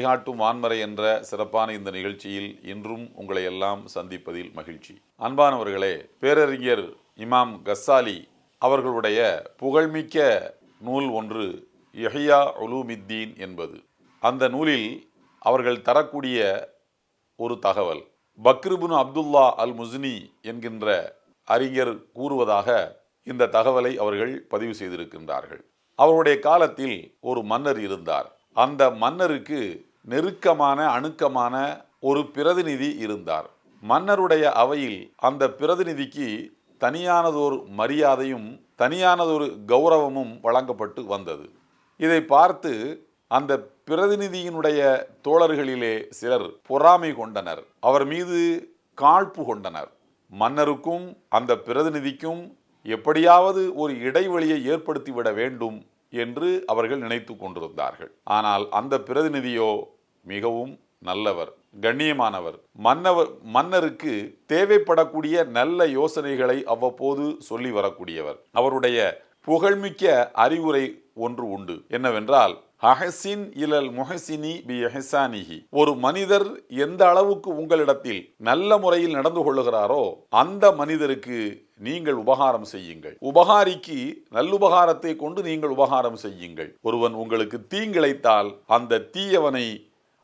வழிகாட்டும் வான்மறை என்ற சிறப்பான இந்த நிகழ்ச்சியில் இன்றும் உங்களை எல்லாம் சந்திப்பதில் மகிழ்ச்சி. அன்பானவர்களே பேரறிஞர் இமாம் கஸ்ஸாலி அவர்களுடைய புகழ்மிக்க நூல் ஒன்று யஹியா உலூமித்தீன் என்பது. அந்த நூலில் அவர்கள் தரக்கூடிய ஒரு தகவல் பக்ருபுன் அப்துல்லா அல் முஸ்னி என்கின்ற அறிஞர் கூறுவதாக இந்த தகவலை அவர்கள் பதிவு செய்திருக்கின்றார்கள். அவருடைய காலத்தில் ஒரு மன்னர் இருந்தார். அந்த மன்னருக்கு நெருக்கமான அணுக்கமான ஒரு பிரதிநிதி இருந்தார். மன்னருடைய அவையில் அந்த பிரதிநிதிக்கு தனியானதொரு மரியாதையும் தனியானதொரு கௌரவமும் வழங்கப்பட்டு வந்தது. இதை பார்த்து அந்த பிரதிநிதியினுடைய தோழர்களிலே சிலர் பொறாமை கொண்டனர். அவர் மீது காழ்ப்பு கொண்டனர். மன்னருக்கும் அந்த பிரதிநிதிக்கும் எப்படியாவது ஒரு இடைவெளியை ஏற்படுத்திவிட வேண்டும் என்று அவர்கள் நினைத்து கொண்டிருந்தார்கள். ஆனால் அந்த பிரதிநிதியோ மிகவும் நல்லவர் கண்ணியமானவர். மன்னவர் மன்னருக்கு தேவைப்படக்கூடிய நல்ல யோசனைகளை அவ்வப்போது சொல்லி வரக்கூடியவர். அவருடைய புகழ்மிக்க அறிவுரை ஒன்று உண்டு. என்னவென்றால் அஹசின் இலல் முஹசினி பி எஹசானிஹி ஒரு மனிதர் எந்த அளவுக்கு உங்களிடத்தில் நல்ல முறையில் நடந்து கொள்ளுகிறாரோ அந்த மனிதருக்கு நீங்கள் உபகாரம் செய்யுங்கள். உபகாரிக்கு நல்லுபகாரத்தை கொண்டு நீங்கள் உபகாரம் செய்யுங்கள். ஒருவன் உங்களுக்கு தீங்கிழைத்தால் அந்த தீயவனை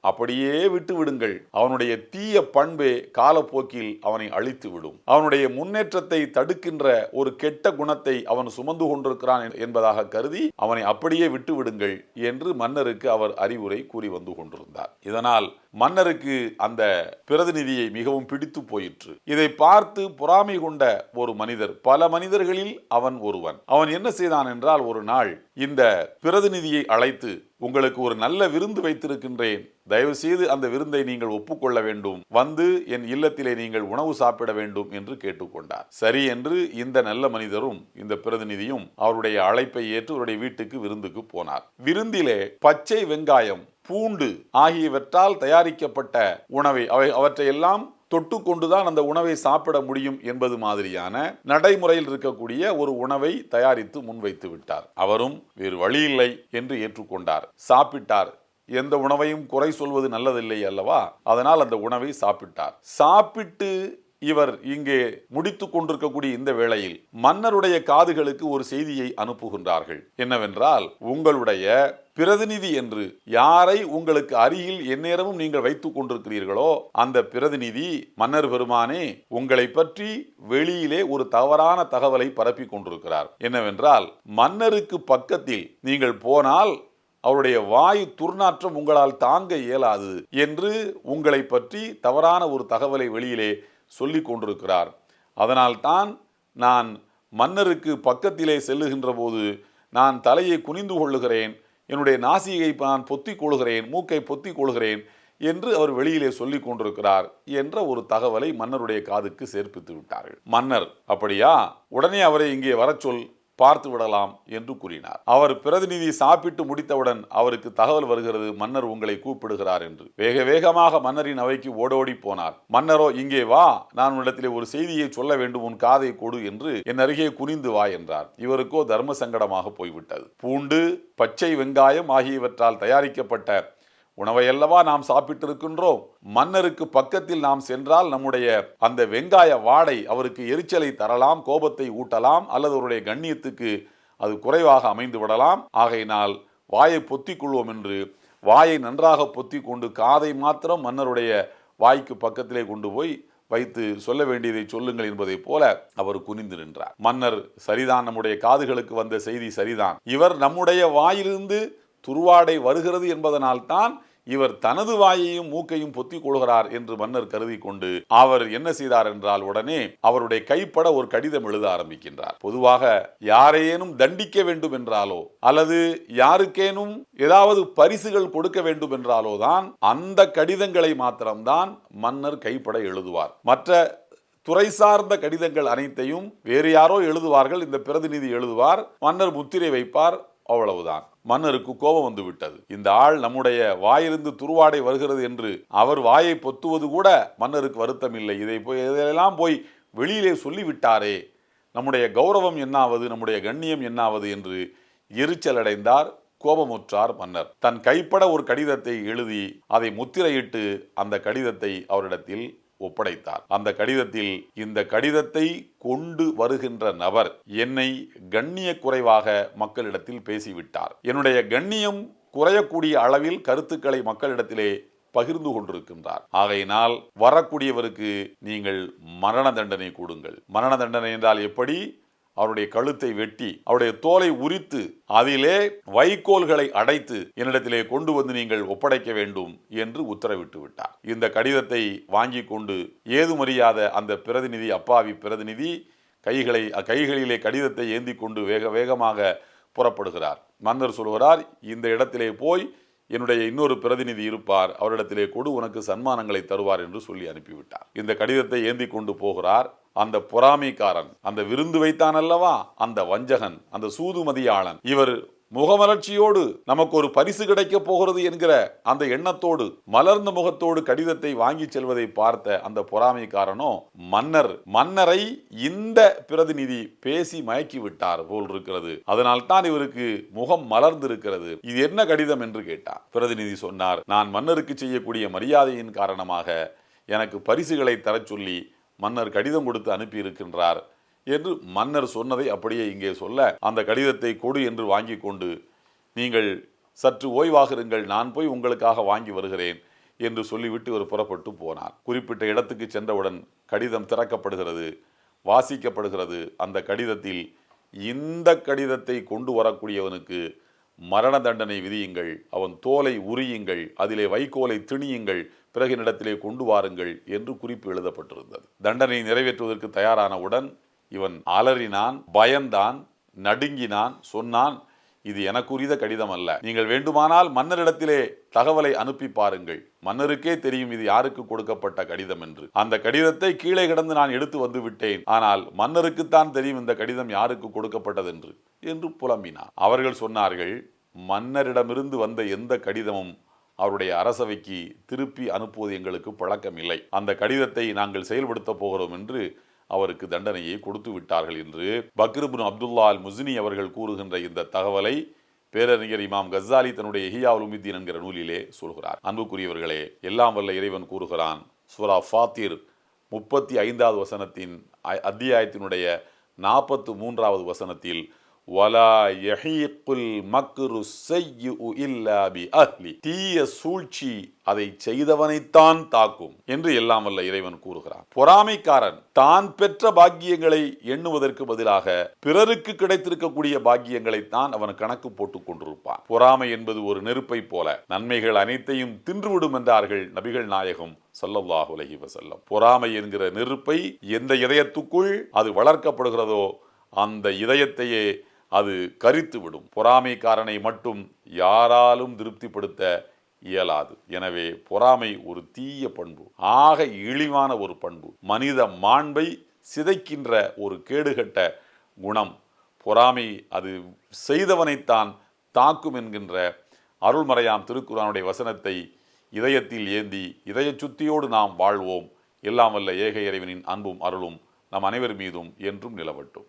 அப்படியே விட்டு விடுங்கள். அவனுடைய தீய பண்பே காலப்போக்கில் அவனை அழித்து விடும். அவனுடைய முன்னேற்றத்தை தடுக்கின்ற ஒரு கெட்ட குணத்தை அவன் சுமந்து கொண்டிருக்கிறான் என்பதாக கருதி அவனை அப்படியே விட்டு விடுங்கள் என்று மன்னருக்கு அவர் அறிவுரை கூறி வந்து கொண்டிருந்தார். இதனால் மன்னருக்கு அந்த பிரதிநிதியை மிகவும் பிடித்து போயிற்று. இதை பார்த்து பொறாமை கொண்ட ஒரு மனிதர் பல மனிதர்களில் அவன் ஒருவன். அவன் என்ன செய்தான் என்றால் ஒரு நாள் இந்த பிரதிநிதியை அழைத்து உங்களுக்கு ஒரு நல்ல விருந்து வைத்திருக்கின்றேன். தயவு செய்து அந்த விருந்தை நீங்கள் ஒப்புக்கொள்ள வேண்டும். வந்து என் இல்லத்திலே நீங்கள் உணவு சாப்பிட வேண்டும் என்று கேட்டுக்கொண்டார். சரி என்று இந்த நல்ல மனிதரும் இந்த பிரதிநிதியும் அவருடைய அழைப்பை ஏற்று அவருடைய வீட்டுக்கு விருந்துக்கு போனார். விருந்திலே பச்சை வெங்காயம் பூண்டு ஆகியவற்றால் தயாரிக்கப்பட்ட உணவை அவை அவற்றையெல்லாம் தொட்டு கொண்டுதான் அந்த உணவை சாப்பிட முடியும் என்பது மாதிரியான நடைமுறையில் இருக்கக்கூடிய ஒரு உணவை தயாரித்து முன்வைத்து விட்டார். அவரும் வேறு வழி இல்லை என்று ஏற்றுக்கொண்டார். சாப்பிட்டார். எந்த உணவையும் குறை சொல்வது நல்லதில்லை அல்லவா? அதனால் அந்த உணவை சாப்பிட்டார். சாப்பிட்டு இவர் இங்கே முடித்து கொண்டிருக்கக்கூடிய இந்த வேளையில் மன்னருடைய காதுகளுக்கு ஒரு செய்தியை அனுப்புகின்றார்கள். என்னவென்றால் உங்களுடைய பிரதிநிதி என்று யாரை உங்களுக்கு அருகில் எந்நேரமும் நீங்கள் வைத்துக் கொண்டிருக்கிறீர்களோ அந்த பிரதிநிதி மன்னர் பெருமானே உங்களை பற்றி வெளியிலே ஒரு தவறான தகவலை பரப்பி கொண்டிருக்கிறார். என்னவென்றால் மன்னருக்கு பக்கத்தில் நீங்கள் போனால் அவருடைய வாயு துர்நாற்றம் உங்களால் தாங்க இயலாது என்று உங்களை பற்றி தவறான ஒரு தகவலை வெளியிலே சொல்லி கொண்டிருக்கிறார். அதனால்தான் நான் மன்னருக்கு பக்கத்திலே செல்லுகின்ற போது நான் தலையை குனிந்து கொள்ளுகிறேன். என்னுடைய நாசியை நான் பொத்திக் கொள்கிறேன் மூக்கை பொத்திக் கொள்கிறேன் என்று அவர் வெளியிலே சொல்லிக் கொண்டிருக்கிறார் என்ற ஒரு தகவலை மன்னருடைய காதுக்கு சேர்ப்பித்து விட்டார்கள். மன்னர் அப்படியா? உடனே அவரை இங்கே வரச் சொல். பார்த்து விடலாம் என்று கூறினார். அவர் பிரதிநிதி சாப்பிட்டு முடித்தவுடன் அவருக்கு தகவல் வருகிறது மன்னர் உங்களை கூப்பிடுகிறார் என்று. வேக வேகமாக மன்னரின் அவைக்கு ஓடோடி போனார். மன்னரோ இங்கே வா நான் உன்னிடத்திலே ஒரு செய்தியை சொல்ல வேண்டும் உன் காதை கொடு என்று என் அருகே குனிந்து வா என்றார். இவருக்கோ தர்ம சங்கடமாக போய்விட்டது. பூண்டு பச்சை வெங்காயம் ஆகியவற்றால் தயாரிக்கப்பட்ட உணவையல்லவா நாம் சாப்பிட்டிருக்கின்றோம். மன்னருக்கு பக்கத்தில் நாம் சென்றால் நம்முடைய அந்த வெங்காய வாடை அவருக்கு எரிச்சலை தரலாம் கோபத்தை ஊட்டலாம் அல்லது அவருடைய கண்ணியத்துக்கு அது குறைவாக அமைந்து விடலாம். ஆகையினால் வாயை பொத்திக் கொள்வோம் என்று வாயை நன்றாக பொத்தி கொண்டு காதை மாத்திரம் மன்னருடைய வாய்க்கு பக்கத்திலே கொண்டு போய் வைத்து சொல்ல வேண்டியதை சொல்லுங்கள் என்பதைப் போல அவர் குனிந்து நின்றார். மன்னர் சரிதான் நம்முடைய காதுகளுக்கு வந்த செய்தி சரிதான். இவர் நம்முடைய வாயிலிருந்து துருவாடை வருகிறது என்பதனால்தான் இவர் தனது வாயையும் மூக்கையும் பொத்திக் கொள்கிறார் என்று மன்னர் கருதி கொண்டு அவர் என்ன செய்தார் என்றால் உடனே அவருடைய கைப்பட ஒரு கடிதம் எழுத ஆரம்பிக்கின்றார். பொதுவாக யாரையேனும் தண்டிக்க வேண்டும் என்றாலோ அல்லது யாருக்கேனும் ஏதாவது பரிசுகள் கொடுக்க வேண்டும் என்றாலோ தான் அந்த கடிதங்களை மாத்திரம்தான் மன்னர் கைப்பட எழுதுவார். மற்ற துறை சார்ந்த கடிதங்கள் அனைத்தையும் வேறு யாரோ எழுதுவார்கள் இந்த பிரதிநிதி எழுதுவார் மன்னர் முத்திரை வைப்பார் அவ்வளவுதான். மன்னருக்கு கோபம் வந்து விட்டது. இந்த ஆள் நம்முடைய வாயிலிருந்து துருவாடை வருகிறது என்று அவர் வாயை பொத்துவது கூட மன்னருக்கு வருத்தம் இல்லை. இதை போய் இதையெல்லாம் போய் வெளியிலே சொல்லிவிட்டாரே. நம்முடைய கௌரவம் என்னாவது நம்முடைய கண்ணியம் என்னாவது என்று எரிச்சல் அடைந்தார் கோபமுற்றார் மன்னர். தன் கைப்பட ஒரு கடிதத்தை எழுதி அதை முத்திரையிட்டு அந்த கடிதத்தை அவரிடத்தில் ஒப்படைத்தார். அந்த கடிதத்தில் இந்த கடிதத்தை கொண்டு வருகின்ற நபர் என்னை கண்ணிய குறைவாக மக்களிடத்தில் பேசிவிட்டார். என்னுடைய கண்ணியம் குறையக்கூடிய அளவில் கருத்துக்களை மக்களிடத்திலே பகிர்ந்து கொண்டிருக்கின்றார். ஆகையினால் வரக்கூடியவருக்கு நீங்கள் மரண தண்டனை கொடுங்கள். மரண தண்டனை என்றால் எப்படி? அவருடைய கழுத்தை வெட்டி அவருடைய தோலை உரித்து அதிலே வைக்கோல்களை அடைத்து என்னிடத்திலே கொண்டு வந்து நீங்கள் ஒப்படைக்க வேண்டும் என்று உத்தரவிட்டு விட்டார். இந்த கடிதத்தை வாங்கி கொண்டு ஏதுமறியாத அந்த பிரதிநிதி அப்பாவி பிரதிநிதி கைகளை கைகளிலே கடிதத்தை ஏந்தி கொண்டு வேக வேகமாக புறப்படுகிறார். மன்னர் சொல்கிறார் இந்த இடத்திலே போய் என்னுடைய இன்னொரு பிரதிநிதி இருப்பார். அவரிடத்திலே கொடு உனக்கு சன்மானங்களை தருவார் என்று சொல்லி அனுப்பிவிட்டார். இந்த கடிதத்தை ஏந்தி கொண்டு போகிறார் அந்த பொறாமைக்காரன் அந்த விருந்து வைத்தான் அல்லவா அந்த வஞ்சகன் அந்த சூதுமதியாளன். இவர் முகமலர்ச்சியோடு நமக்கு ஒரு பரிசு கிடைக்கப் போகிறது என்கிற அந்த எண்ணத்தோடு மலர்ந்த முகத்தோடு கடிதத்தை வாங்கி செல்வதை பார்த்த அந்த பொறாமைக்காரனோ மன்னர் மன்னரை இந்த பிரதிநிதி பேசி மயக்கி விட்டார் போல் இருக்கிறது அதனால் தான் இவருக்கு முகம் மலர்ந்திருக்கிறது. இது என்ன கடிதம் என்று கேட்டார். பிரதிநிதி சொன்னார் நான் மன்னருக்கு செய்யக்கூடிய மரியாதையின் காரணமாக எனக்கு பரிசுகளை தரச் சொல்லி மன்னர் கடிதம் கொடுத்து அனுப்பி இருக்கின்றார் என்று மன்னர் சொன்னதை அப்படியே இங்கே சொல்ல அந்த கடிதத்தை கொடு என்று வாங்கி கொண்டு நீங்கள் சற்று ஓய்வாகிருங்கள் நான் போய் உங்களுக்காக வாங்கி வருகிறேன் என்று சொல்லிவிட்டு இவர் புறப்பட்டு போனார். குறிப்பிட்ட இடத்துக்கு சென்றவுடன் கடிதம் திறக்கப்படுகிறது வாசிக்கப்படுகிறது. அந்த கடிதத்தில் இந்த கடிதத்தை கொண்டு வரக்கூடியவனுக்கு மரண தண்டனை விதியுங்கள் அவன் தோலை உரியுங்கள் அதிலே வைக்கோலை திணியுங்கள் பிறகு என்னிடத்திலே கொண்டு வாருங்கள் என்று குறிப்பு எழுதப்பட்டிருந்தது. தண்டனை நிறைவேற்றுவதற்கு தயாரானவுடன் இவன் அலறினான் பயந்தான் நடுங்கினான் சொன்னான் இது எனக்குரிய கடிதம் அல்ல நீங்கள் வேண்டுமானால் மன்னரிடத்திலே தகவலை அனுப்பி பாருங்கள். மன்னருக்கே தெரியும் இது யாருக்கு கொடுக்கப்பட்ட கடிதம் என்று. அந்த கடிதத்தை கீழே கிடந்து நான் எடுத்து வந்து விட்டேன். ஆனால் மன்னருக்குத்தான் தெரியும் இந்த கடிதம் யாருக்கு கொடுக்கப்பட்டது என்று என்று புலம்பினார் அவர்கள் சொன்னார்கள் மன்னரிடமிருந்து வந்த எந்த கடிதமும் அவருடைய அரசவைக்கு திருப்பி அனுப்புவது எங்களுக்கு பழக்கமில்லை. அந்த கடிதத்தை நாங்கள் செயல்படுத்த போகிறோம் என்று அவருக்கு தண்டனையை கொடுத்து விட்டார்கள் என்று பக்ருபின் அப்துல்லா அல் முஸ்னி அவர்கள் கூறுகின்ற இந்த தகவலை பேரறிஞர் இமாம் கசாலி தன்னுடைய ஹியா உலுமித்தீன் என்கிற நூலிலே சொல்கிறார். அன்புக்குரியவர்களே எல்லாம் வல்ல இறைவன் கூறுகிறான். சுரா ஃபாத்திர் முப்பத்தி ஐந்தாவது வசனத்தின் அ- அத்தியாயத்தினுடைய நாற்பத்து மூன்றாவது வசனத்தில் வலா யஹீக்குல் மக்ரு செய்யு இல்லா பி அஹ்லி. தீய சூழ்ச்சி அதை செய்தவனைத்தான் தாக்கும் என்று எல்லாம் வல்ல இறைவன் கூறுகிறான். பொறாமைக்காரன் தான் பெற்ற பாக்கியங்களை எண்ணுவதற்கு பதிலாக பிறருக்கு கிடைத்திருக்கக்கூடிய பாக்கியங்களைத்தான் அவன் கணக்கு போட்டுக் கொண்டிருப்பான். பொறாமை என்பது ஒரு நெருப்பை போல நன்மைகள் அனைத்தையும் தின்றுவிடும் என்றார்கள் நபிகள் நாயகம் ஸல்லல்லாஹு அலைஹி வசல்லம் பொறாமை என்கிற நெருப்பை எந்த இதயத்துக்குள் அது வளர்க்கப்படுகிறதோ அந்த இதயத்தையே அது கரித்து விடும் பொறாமைக்காரனை மட்டும் யாராலும் திருப்திப்படுத்த இயலாது. எனவே பொறாமை ஒரு தீய பண்பு ஆக இழிவான ஒரு பண்பு. மனித மாண்பை சிதைக்கின்ற ஒரு கேடுகட்ட குணம். பொறாமை அது செய்தவனைத்தான் தாக்கும் என்கின்ற அருள்மறையாம் திருக்குறானுடைய வசனத்தை இதயத்தில் ஏந்தி இதய சுத்தியோடு நாம் வாழ்வோம். எல்லாம் வல்ல ஏக இறைவனின் அன்பும் அருளும் நம் அனைவர் மீதும் என்றும் நிலவட்டும்.